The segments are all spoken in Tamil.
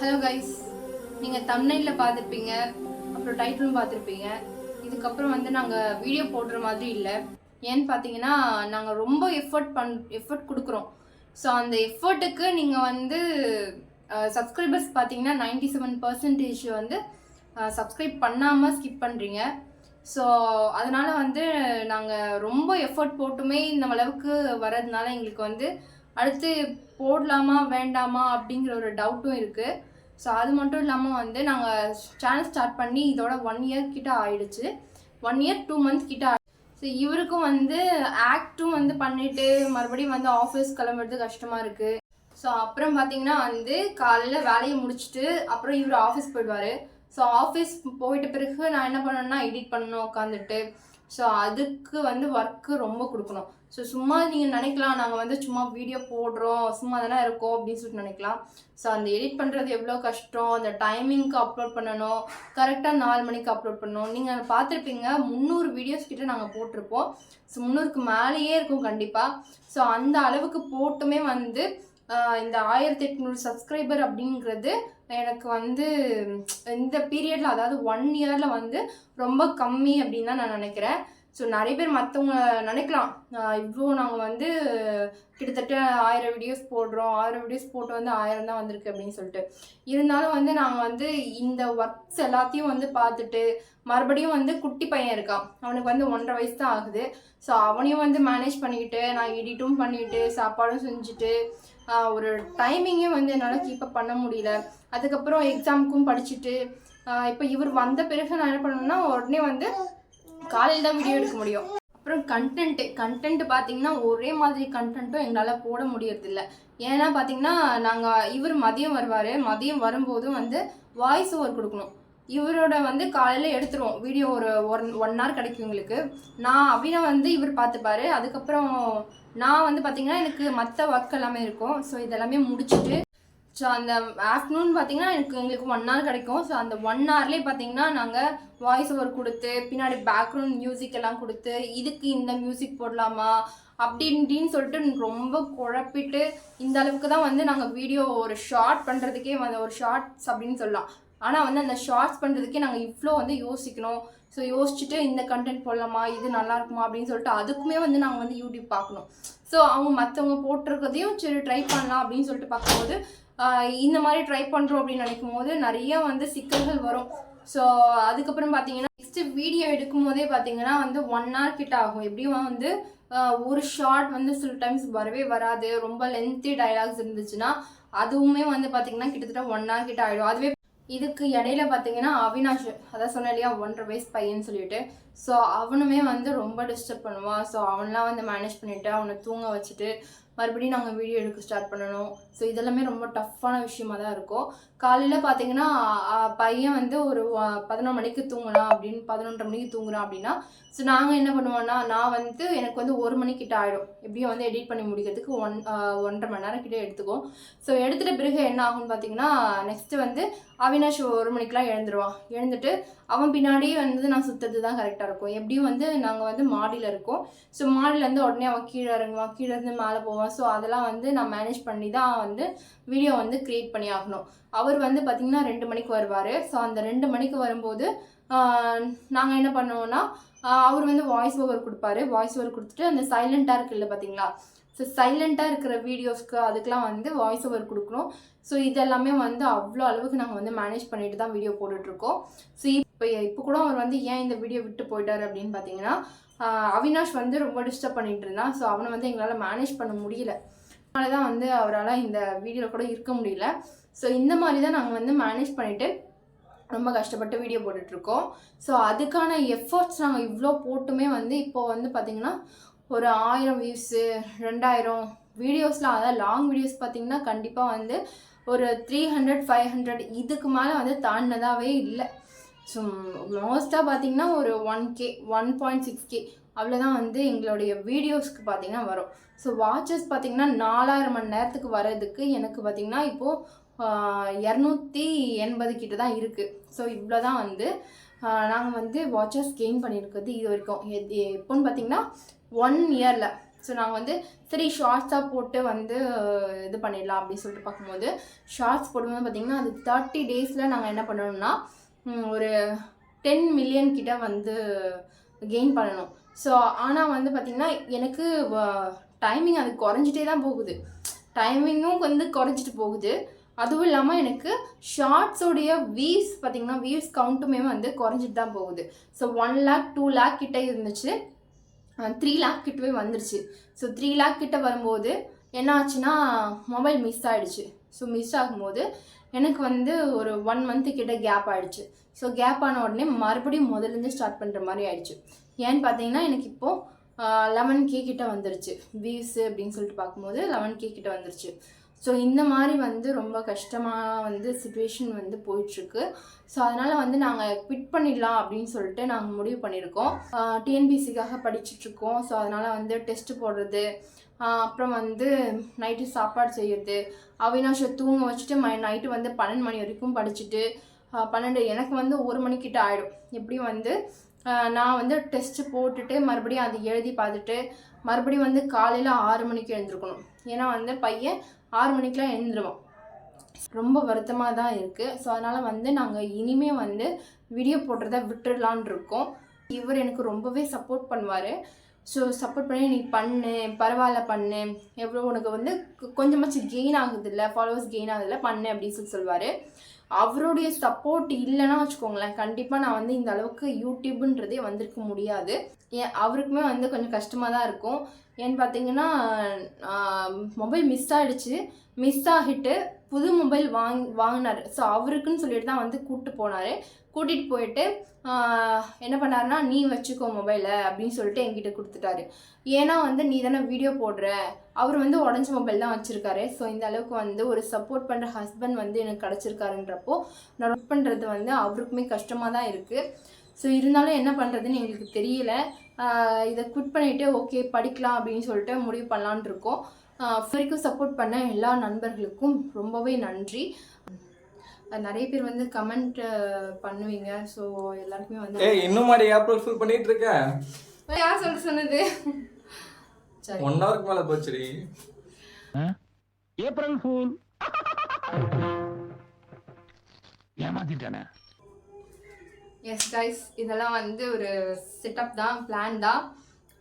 ஹலோ கைஸ் நீங்கள் தம்னையில் பார்த்துருப்பீங்க அப்புறம் டைட்டிலும் பார்த்துருப்பீங்க. இதுக்கப்புறம் வந்து நாங்கள் வீடியோ போடுற மாதிரி இல்லை. ஏன்னு பார்த்தீங்கன்னா நாங்கள் ரொம்ப எஃபர்ட் பண் எஃபர்ட் கொடுக்குறோம். ஸோ அந்த எஃபர்ட்டுக்கு நீங்கள் வந்து சப்ஸ்கிரைபர்ஸ் பார்த்தீங்கன்னா நைன்டி செவன் பர்சன்டேஜ் வந்து சப்ஸ்கிரைப் பண்ணாமல் ஸ்கிப் பண்ணுறீங்க ஸோ அதனால் வந்து நாங்கள் ரொம்ப எஃபர்ட் போட்டுமே இந்த அளவுக்கு வர்றதுனால எங்களுக்கு வந்து அடுத்து போடலாமா வேண்டாமா அப்படிங்கிற ஒரு டவுட்டும் இருக்குது ஸோ அது மட்டும் இல்லாமல் வந்து நாங்கள் சேனல் ஸ்டார்ட் பண்ணி இதோட ஒன் இயர் கிட்ட ஆயிடுச்சு. ஒன் இயர் டூ மந்த் கிட்ட ஸோ இவருக்கும் வந்து ஆக்டும் வந்து பண்ணிட்டு மறுபடியும் வந்து ஆஃபீஸ் கிளம்புறது கஷ்டமாக இருக்குது ஸோ அப்புறம் பார்த்தீங்கன்னா வந்து காலையில் வேலையை முடிச்சுட்டு அப்புறம் இவர் ஆஃபீஸ் போயிடுவார். ஸோ ஆஃபீஸ் போயிட்ட பிறகு நான் என்ன பண்ணேன்னா எடிட் பண்ணணும் உட்காந்துட்டு ஸோ அதுக்கு வந்து ஒர்க்கு ரொம்ப கொடுக்கணும். ஸோ சும்மா நீங்கள் நினைக்கலாம் நாங்கள் வந்து சும்மா வீடியோ போடுறோம் சும்மா தானே இருக்கோம் அப்படின்னு சொல்லிட்டு நினைக்கலாம். ஸோ அந்த எடிட் பண்ணுறது எவ்வளோ கஷ்டம் அந்த டைமிங்க்கு அப்லோட் பண்ணணும் கரெக்டாக நாலு மணிக்கு அப்லோட் பண்ணணும். நீங்கள் பார்த்துருப்பீங்க முந்நூறு வீடியோஸ் கிட்ட நாங்கள் போட்டிருப்போம். ஸோ முந்நூறுக்கு மேலேயே இருக்கும் கண்டிப்பாக ஸோ அந்த அளவுக்கு போட்டுமே வந்து இந்த ஆயிரத்தி எட்நூறு சப்ஸ்கிரைபர் அப்படிங்கிறது எனக்கு வந்து இந்த பீரியடில் அதாவது ஒன் இயரில் வந்து ரொம்ப கம்மி அப்படின்னு தான் நான் நினைக்கிறேன். ஸோ நிறைய பேர் மற்றவங்க நினைக்கலாம். இவ்வளோ நாங்கள் வந்து கிட்டத்தட்ட ஆயிரம் வீடியோஸ் போடுறோம். ஆயிரம் வீடியோஸ் போட்டு வந்து ஆயிரம் தான் வந்திருக்கு அப்படின்னு சொல்லிட்டு. இருந்தாலும் வந்து நாங்கள் வந்து இந்த ஒர்க்ஸ் எல்லாத்தையும் வந்து பார்த்துட்டு மறுபடியும் வந்து குட்டி பையன் இருக்கான். அவனுக்கு வந்து ஒன்றரை வயசு தான் ஆகுது. ஸோ அவனையும் வந்து மேனேஜ் பண்ணிக்கிட்டு நான் எடிட்டும் பண்ணிட்டு சாப்பாடும் செஞ்சுட்டு ஒரு டைமிங்கே வந்து என்னால் கீப்பப் பண்ண முடியல. அதுக்கப்புறம் எக்ஸாமுக்கும் படிச்சுட்டு இப்போ இவர் வந்த பிறகு நான் என்ன பண்ணணும்னா உடனே வந்து காலையில் தான் வீடியோ எடுக்க முடியும். அப்புறம் கண்டென்ட்டு கண்டென்ட் பார்த்தீங்கன்னா ஒரே மாதிரி கண்டென்ட்டும் எங்களால் போட முடியறதில்ல. ஏன்னா பார்த்தீங்கன்னா நாங்கள் இவர் மதியம் வருவார். மதியம் வரும்போதும் வந்து வாய்ஸ் ஓவர் கொடுக்கணும். இவரோட வந்து காலையில் எடுத்துருவோம். வீடியோ ஒரு ஒன் ஒன் ஹவர் கிடைக்கும் எங்களுக்கு. நான் அவினை வந்து இவர் பார்த்துப்பாரு. அதுக்கப்புறம் நான் வந்து பார்த்தீங்கன்னா எனக்கு மற்ற ஒர்க் எல்லாமே இருக்கும். ஸோ இதெல்லாமே முடிச்சுட்டு ஸோ அந்த ஆஃப்டர்நூன் பார்த்தீங்கன்னா எனக்கு எங்களுக்கு ஒன் ஹவர் கிடைக்கும். ஸோ அந்த ஒன் ஹவர்லேயே பார்த்தீங்கன்னா நாங்கள் வாய்ஸ் ஓவர் கொடுத்து பின்னாடி பேக்ரவுண்ட் மியூசிக் எல்லாம் கொடுத்து இதுக்கு இந்த மியூசிக் போடலாமா அப்படி இப்படின்னு சொல்லிட்டு ரொம்ப குழப்பிட்டு இந்த அளவுக்கு தான் வந்து நாங்கள் வீடியோ ஒரு ஷார்ட் பண்ணுறதுக்கே வந்து ஒரு ஷார்ட்ஸ் அப்படின்னு சொல்லலாம். ஆனால் வந்து அந்த ஷார்ட்ஸ் பண்ணுறதுக்கே நாங்கள் இவ்வளோ வந்து யோசிக்கணும். ஸோ யோசிச்சுட்டு இந்த கண்டென்ட் போடலாமா? இது நல்லா இருக்குமா? அப்படின்னு சொல்லிட்டு அதுக்குமே வந்து நாங்கள் வந்து யூடியூப் பார்க்கணும். ஸோ அவங்க மற்றவங்க போட்டிருக்கதையும் சரி ட்ரை பண்ணலாம் அப்படின்னு சொல்லிட்டு பார்க்கும்போது இந்த மாதிரி ட்ரை பண்ணுறோம் அப்படின்னு நினைக்கும் போது நிறைய வந்து சிக்கல்கள் வரும். ஸோ அதுக்கப்புறம் பார்த்தீங்கன்னா நெக்ஸ்ட் வீடியோ எடுக்கும் போதே பார்த்தீங்கன்னா வந்து ஒன் ஹவர் கிட்ட ஆகும். எப்படியும் வந்து ஒரு ஷார்ட் வந்து சில டைம்ஸ் வரவே வராது. ரொம்ப லென்த்தி டயலாக்ஸ் இருந்துச்சுன்னா அதுவுமே வந்து பார்த்தீங்கன்னா கிட்டத்தட்ட ஒன் ஹவர் கிட்ட ஆகிடும் அதுவே இதுக்கு இடையில பார்த்தீங்கன்னா அவினாஷ் அதான் சொன்ன இல்லையா ஒன்றரை வயசு பையன் சொல்லிட்டு. ஸோ அவனுமே வந்து ரொம்ப டிஸ்டர்ப் பண்ணுவான். ஸோ அவன்லாம் வந்து மேனேஜ் பண்ணிவிட்டு அவனை தூங்க வச்சுட்டு மறுபடியும் நாங்கள் வீடியோ எடுக்க ஸ்டார்ட் பண்ணணும். ஸோ இதெல்லாமே ரொம்ப டஃப்பான விஷயமா தான் இருக்கும். காலையில் பார்த்தீங்கன்னா பையன் வந்து ஒரு பதினொன்று மணிக்கு தூங்கலாம் அப்படின்னு பதினொன்றரை மணிக்கு தூங்குறான் அப்படின்னா ஸோ நாங்கள் என்ன பண்ணுவோம்னா நான் வந்து எனக்கு வந்து ஒரு மணிக்கிட்ட ஆகிடும் எப்படியும் வந்து எடிட் பண்ணி முடிக்கிறதுக்கு ஒன் ஒன்றரை மணி நேரம் கிட்டே எடுத்துக்கும் ஸோ எடுத்துகிட்ட பிறகு என்ன ஆகும்னு பார்த்தீங்கன்னா நெக்ஸ்ட்டு வந்து அவினாஷ் ஒரு மணிக்கெலாம் எழுந்துருவான். எழுந்துட்டு அவன் பின்னாடியே வந்து நான் சுற்றுறது தான் கரெக்டாக இருக்கும். எப்படியும் வந்து நாங்கள் வந்து மாடியில் இருக்கோம். ஸோ மாடியிலேருந்து உடனே அவன் கீழே இறங்குவான். கீழே இருந்து மேலே போவான். ஸோ அதெல்லாம் வந்து நான் மேனேஜ் பண்ணி தான் வந்து வீடியோ வந்து க்ரியேட் பண்ணி ஆகணும். அவர் வந்து பார்த்திங்கன்னா ரெண்டு மணிக்கு வருவார். ஸோ அந்த ரெண்டு மணிக்கு வரும்போது நாங்கள் என்ன பண்ணுவோம்னா அவர் வந்து வாய்ஸ் ஓவர் கொடுப்பாரு. வாய்ஸ் ஓவர் கொடுத்துட்டு அந்த சைலண்ட்டாக இருக்குல்ல பார்த்தீங்களா ஸோ சைலண்ட்டாக இருக்கிற வீடியோஸ்க்கு அதுக்கெலாம் வந்து வாய்ஸ் ஓவர் கொடுக்கணும். ஸோ இதெல்லாமே வந்து அவ்வளோ அளவுக்கு நாங்கள் வந்து மேனேஜ் பண்ணிட்டு தான் வீடியோ போட்டுட்ருக்கோம் ஸோ இப்போ இப்போ கூட அவர் வந்து ஏன் இந்த வீடியோ விட்டு போயிட்டார் அப்படின்னு பார்த்தீங்கன்னா அவினாஷ் வந்து ரொம்ப டிஸ்டர்ப் பண்ணிட்டு இருந்தான். ஸோ அவனை வந்து எங்களால் மேனேஜ் பண்ண முடியல. அதனால தான் வந்து அவரால் இந்த வீடியோவில் கூட இருக்க முடியல. ஸோ இந்த மாதிரி தான் நாங்கள் வந்து மேனேஜ் பண்ணிவிட்டு ரொம்ப கஷ்டப்பட்டு வீடியோ போட்டுட்ருக்கோம் ஸோ அதுக்கான எஃபர்ட்ஸ் நாங்கள் இவ்வளோ போட்டுமே வந்து இப்போது வந்து பார்த்திங்கன்னா ஒரு ஆயிரம் வியூஸு ரெண்டாயிரம் வீடியோஸ்லாம் அதாவது லாங் வீடியோஸ் பார்த்திங்கன்னா கண்டிப்பாக வந்து ஒரு த்ரீ ஹண்ட்ரட் ஃபைவ் ஹண்ட்ரட் இதுக்கு மேலே வந்து தாண்டினதாகவே இல்லை. ஸோ மோஸ்ட்டாக பார்த்தீங்கன்னா ஒரு one K one point six K அவ்வளோதான் வந்து எங்களுடைய வீடியோஸ்க்கு பார்த்தீங்கன்னா வரும். ஸோ வாட்சஸ் பார்த்தீங்கன்னா நாலாயிரம் மணி நேரத்துக்கு வர்றதுக்கு எனக்கு பார்த்தீங்கன்னா இப்போது இரநூத்தி எண்பது கிட்ட தான் இருக்குது ஸோ இவ்வளோ தான் வந்து நாங்கள் வந்து வாட்சஸ் கெயின் பண்ணியிருக்கிறது இது வரைக்கும். எது எப்போன்னு பார்த்தீங்கன்னா ஒன் இயரில் ஸோ நாங்கள் வந்து சரி ஷார்ட்ஸாக போட்டு வந்து இது பண்ணிடலாம் அப்படின்னு சொல்லிட்டு பார்க்கும்போது ஷார்ட்ஸ் போடும்போது பார்த்தீங்கன்னா அது தேர்ட்டி டேஸில் நாங்கள் என்ன பண்ணணும்னா ஒரு டென் மில்லியன் கிட்ட வந்து கெயின் பண்ணணும். ஸோ ஆனால் வந்து பார்த்திங்கன்னா எனக்கு டைமிங் அது குறைஞ்சிட்டே தான் போகுது. டைமிங்கும் வந்து குறைஞ்சிட்டு போகுது. அதுவும் இல்லாமல் எனக்கு ஷார்ட்ஸோடைய வியூஸ் பார்த்தீங்கன்னா வியூஸ் கவுண்ட்டுமே வந்து குறைஞ்சிட்டு தான் போகுது. So one lakh two lakh கிட்டே இருந்துச்சு. த்ரீ லேக் கிட்டவே வந்துருச்சு. ஸோ த்ரீ லேக் கிட்ட வரும்போது என்ன ஆச்சுன்னா மொபைல் மிஸ் ஆகிடுச்சு ஸோ மிஸ் ஆகும்போது எனக்கு வந்து ஒரு ஒன் மந்த்து கிட்ட கேப் ஆயிடுச்சு. ஸோ கேப் ஆன உடனே மறுபடியும் முதலேருந்து ஸ்டார்ட் பண்ணுற மாதிரி ஆயிடுச்சு. ஏன்னு பார்த்தீங்கன்னா எனக்கு இப்போது லெவன் கே கிட்ட வந்துருச்சு. வியூஸு அப்படின்னு சொல்லிட்டு பார்க்கும்போது லெவன் கே கிட்ட வந்துருச்சு. ஸோ இந்த மாதிரி வந்து ரொம்ப கஷ்டமாக வந்து சுச்சுவேஷன் வந்து போயிட்டுருக்கு. ஸோ அதனால் வந்து நாங்கள் குவிட் பண்ணிடலாம் அப்படின்னு சொல்லிட்டு நாங்கள் முடிவு பண்ணியிருக்கோம். டிஎன்பிசிக்காக படிச்சுட்ருக்கோம் ஸோ அதனால் வந்து டெஸ்ட் போடுறது அப்புறம் வந்து நைட்டு சாப்பாடு செய்யறது அவினாஷை தூங்க வச்சுட்டு ம நைட்டு வந்து பன்னெண்டு மணி வரைக்கும் படிச்சுட்டு பன்னெண்டு எனக்கு வந்து ஒரு மணிக்கிட்ட ஆகிடும் எப்படியும் வந்து நான் வந்து டெஸ்ட்டு போட்டுட்டு மறுபடியும் அதை எழுதி பார்த்துட்டு மறுபடியும் வந்து காலையில் ஆறு மணிக்கு எழுந்திருக்கணும். ஏன்னா வந்து பையன் ஆறு மணிக்கெலாம் எழுந்துருவோம். ரொம்ப வருத்தமாக தான் இருக்குது ஸோ அதனால் வந்து நாங்கள் இனிமே வந்து வீடியோ போடுறத விட்டுடலான் இருக்கோம். இவர் எனக்கு ரொம்பவே சப்போர்ட் பண்ணுவார். ஸோ சப்போர்ட் பண்ணி நீ பண்ணு பரவாயில்ல பண்ணு. எவ்வளோ உனக்கு வந்து கொஞ்சமாச்சு கொஞ்சமாச்சும் கெயின் ஆகுதில்ல ஃபாலோவர்ஸ் கெயின் ஆகுதில்ல பண்ணு அப்படின்னு சொல்லி சொல்லுவார். அவருடைய சப்போர்ட் இல்லைன்னா வச்சுக்கோங்களேன். கண்டிப்பாக நான் வந்து இந்த அளவுக்கு யூடியூப்ன்றதே வந்திருக்க முடியாது. ஏன் அவருக்குமே வந்து கொஞ்சம் கஷ்டமாக தான் இருக்கும். ஏன்னு பார்த்தீங்கன்னா மொபைல் மிஸ் ஆகிடுச்சு மிஸ் ஆகிட்டு புது மொபைல் வாங் வாங்கினார். ஸோ அவருக்குன்னு சொல்லிட்டு தான் வந்து கூப்பிட்டு போனார். கூட்டிகிட்டு போயிட்டு என்ன பண்ணாருன்னா நீ வச்சுக்கோ மொபைலை அப்படின்னு சொல்லிட்டு என்கிட்ட கொடுத்துட்டாரு. ஏன்னா வந்து நீ தானே வீடியோ போடுற? அவர் வந்து உடஞ்ச மொபைல் தான் வச்சுருக்காரு. ஸோ இந்த அளவுக்கு வந்து ஒரு சப்போர்ட் பண்ணுற ஹஸ்பண்ட் வந்து எனக்கு கிடச்சிருக்காருன்றப்போ நான் ஒர்க் பண்ணுறது வந்து அவருக்குமே கஷ்டமாக தான் இருக்குது ஸோ இருந்தாலும் என்ன பண்ணுறதுன்னு எங்களுக்கு தெரியல. இதை குட் பண்ணிவிட்டு ஓகே படிக்கலாம் அப்படின்னு சொல்லிட்டு முடிவு பண்ணலான் இருக்கோம். வரைக்கும் சப்போர்ட் பண்ண எல்லா நண்பர்களுக்கும் ரொம்பவே நன்றி. நிறைய பேர் வந்து கமெண்ட் பண்ணுவீங்க. ஸோ எல்லாருக்குமே வந்து ஏய் இன்னும் மாடி ஏப்ரல் ஃபுல் பண்ணிட்டு இருக்க. யார் சொல்ல சொன்னது? சரி. ஒன் ஹவருக்கு மேல போச்சுடி. ஏப்ரல் ஃபூல் ஏமாத்திட்டானே. எஸ் கைஸ் இதெல்லாம் வந்து ஒரு செட்டப் தான் பிளான் தான்.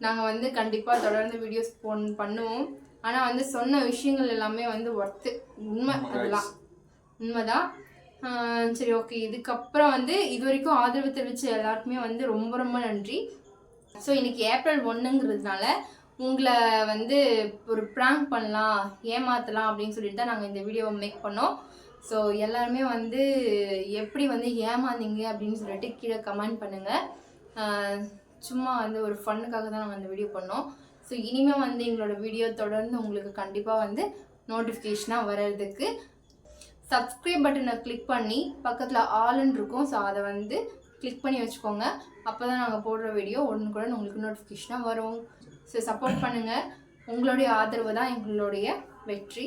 நாங்கள் வந்து கண்டிப்பாக தொடர்ந்து வீடியோஸ் போன் பண்ணுவோம். ஆனால் வந்து சொன்ன விஷயங்கள் எல்லாமே வந்து ஒர்த்து உண்மை அதெல்லாம் உண்மைதான். சரி ஓகே இதுக்கப்புறம் வந்து இது வரைக்கும் ஆதரவு தெரிவித்த எல்லாருக்குமே வந்து ரொம்ப ரொம்ப நன்றி. ஸோ இன்னைக்கு ஏப்ரல் ஒன்றுங்கிறதுனால உங்களை வந்து ஒரு ப்ராங்க் பண்ணலாம் ஏமாற்றலாம் அப்படின்னு சொல்லிட்டு தான் நாங்கள் இந்த வீடியோவை மேக் பண்ணோம். ஸோ எல்லாருமே வந்து எப்படி வந்து ஏமாந்தீங்க அப்படின்னு சொல்லிட்டு கீழே கமெண்ட் பண்ணுங்கள் சும்மா வந்து ஒரு ஃபன்னுக்காக தான் நாங்கள் அந்த வீடியோ பண்ணோம். ஸோ இனிமேல் வந்து எங்களோட வீடியோ தொடர்ந்து உங்களுக்கு கண்டிப்பாக வந்து நோட்டிஃபிகேஷனாக வர்றதுக்கு சப்ஸ்கிரைப் பட்டனை கிளிக் பண்ணி பக்கத்தில் ஆளுன்னு இருக்கும். ஸோ அதை வந்து கிளிக் பண்ணி வச்சுக்கோங்க. அப்போ தான் நாங்கள் போடுற வீடியோ உடனுக்குடன் உங்களுக்கு நோட்டிஃபிகேஷனாக வரும். ஸோ சப்போர்ட் பண்ணுங்கள் உங்களுடைய ஆதரவு தான் எங்களுடைய வெற்றி.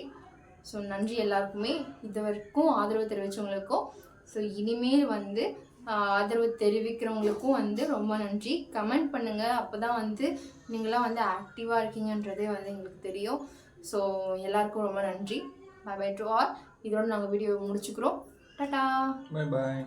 ஸோ நன்றி எல்லாருக்குமே. இது வரைக்கும் ஆதரவு தெரிவித்தவங்களுக்கும் ஸோ இனிமேல் வந்து ஆதரவு தெரிவிக்கிறவங்களுக்கும் வந்து ரொம்ப நன்றி. கமெண்ட் பண்ணுங்கள் அப்போ தான் வந்து நீங்களாம் வந்து ஆக்டிவாக இருக்கீங்கன்றதே வந்து எங்களுக்கு தெரியும். ஸோ எல்லாருக்கும் ரொம்ப நன்றி. பை பை டு ஆல் இதோட நாங்கள் வீடியோ முடிச்சுக்கிறோம். டாடா. Bye bye